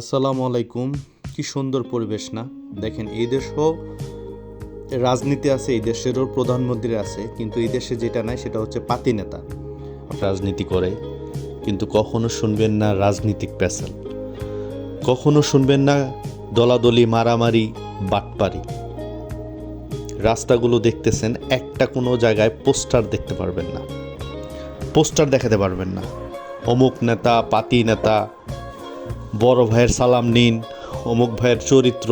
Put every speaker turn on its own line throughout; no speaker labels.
আসসালামু আলাইকুম। কি সুন্দর পরিবেশ না? দেখেন, এই দেশও রাজনীতি আছে, এই দেশেরও প্রধানমন্ত্রী আছে, কিন্তু এই দেশে যেটা নাই, সেটা হচ্ছে পাতি নেতা। রাজনীতি করে, কিন্তু কখনো শুনবেন না রাজনীতিক পেশাল কখনো শুনবেন না দলাদলি, মারামারি, বাটপারি। রাস্তাগুলো দেখতেছেন, একটা কোনো জায়গায় পোস্টার দেখতে পারবেন না। পোস্টার দেখাতে পারবেন না। অমুক নেতা, পাতি নেতা বড় ভাইয়ের সালাম নিন, অমুক ভাইয়ের চরিত্র,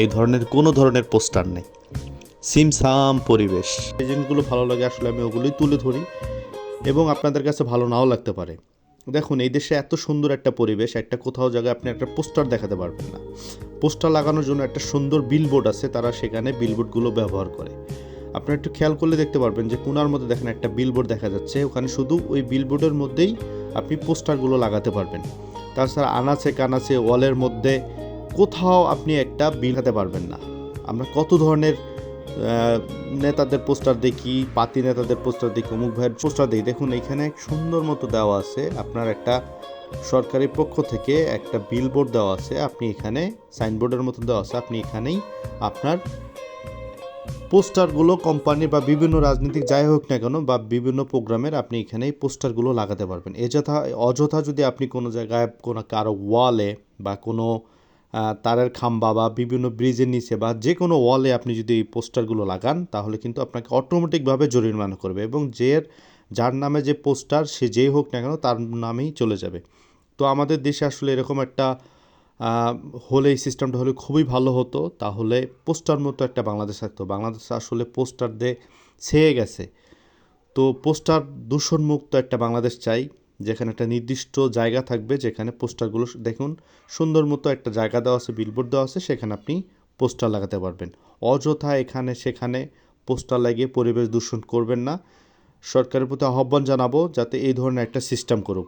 এই ধরনের কোনো ধরনের পোস্টার নেই। সিমসাম পরিবেশ। এই জিনিসগুলো ভালো লাগে, আসলে আমি ওগুলোই তুলে ধরি এবং আপনাদের কাছে ভালো নাও লাগতে পারে। দেখুন, এই দেশে এত সুন্দর একটা পরিবেশ, একটা কোথাও জায়গায় আপনি একটা পোস্টার দেখাতে পারবেন না। পোস্টার লাগানোর জন্য একটা সুন্দর বিলবোর্ড আছে, তারা সেখানে বিলবোর্ডগুলো ব্যবহার করে। আপনারা একটু খেয়াল করলে দেখতে পারবেন যে কোনার মধ্যে দেখেন একটা বিলবোর্ড দেখা যাচ্ছে, ওখানে শুধু ওই বিলবোর্ডের মধ্যেই আপনি পোস্টারগুলো লাগাতে পারবেন। তাছাড়া আনাচে কানাচে ওয়ালের মধ্যে কোথাও আপনি একটা বিল হাতে পারবেন না। আমরা কত ধরনের নেতাদের পোস্টার দেখি, পাতি নেতাদের পোস্টার দেখি, অমুক ভাইয়ের পোস্টার দেখি। দেখুন, এখানে সুন্দর মতো দেওয়া আছে। আপনার একটা সরকারি পক্ষ থেকে একটা বিলবোর্ড দেওয়া আছে। আপনি এখানে সাইনবোর্ডের মতো দেওয়া আছে। আপনি এখানেই আপনার পোস্টারগুলো কোম্পানি বা বিভিন্ন রাজনীতিক যাই হোক না কেন বা বিভিন্ন প্রোগ্রামের আপনি এখানে এই পোস্টারগুলো লাগাতে পারবেন। এযথা অযথা যদি আপনি কোনো জায়গায় কোনো কারও ওয়ালে বা কোনো তারের খাম্বা বা বিভিন্ন ব্রিজের নিচে বা যে কোনো ওয়ালে আপনি যদি এই পোস্টারগুলো লাগান, তাহলে কিন্তু আপনাকে অটোমেটিকভাবে জরিমানা করবে এবং যে যার নামে যে পোস্টার সে যেই হোক না কেন তার নামেই চলে যাবে। তো আমাদের দেশে আসলে এরকম একটা হলে এই সিস্টেমটা হলে খুবই ভালো হতো। তাহলে পোস্টার মতো একটা বাংলাদেশ থাকতো। বাংলাদেশ আসলে পোস্টার দিয়ে ছেয়ে গেছে। তো পোস্টার দূষণমুক্ত একটা বাংলাদেশ চাই, যেখানে একটা নির্দিষ্ট জায়গা থাকবে, যেখানে পোস্টারগুলো দেখুন, সুন্দর মতো একটা জায়গা দেওয়া আছে বিলবোর্ড দেওয়া আছে, সেখানে আপনি পোস্টার লাগাতে পারবেন। অযথা এখানে সেখানে পোস্টার লাগিয়ে পরিবেশ দূষণ করবেন না। সরকারের প্রতি আহ্বান জানাব, যাতে এই ধরনের একটা সিস্টেম করুক।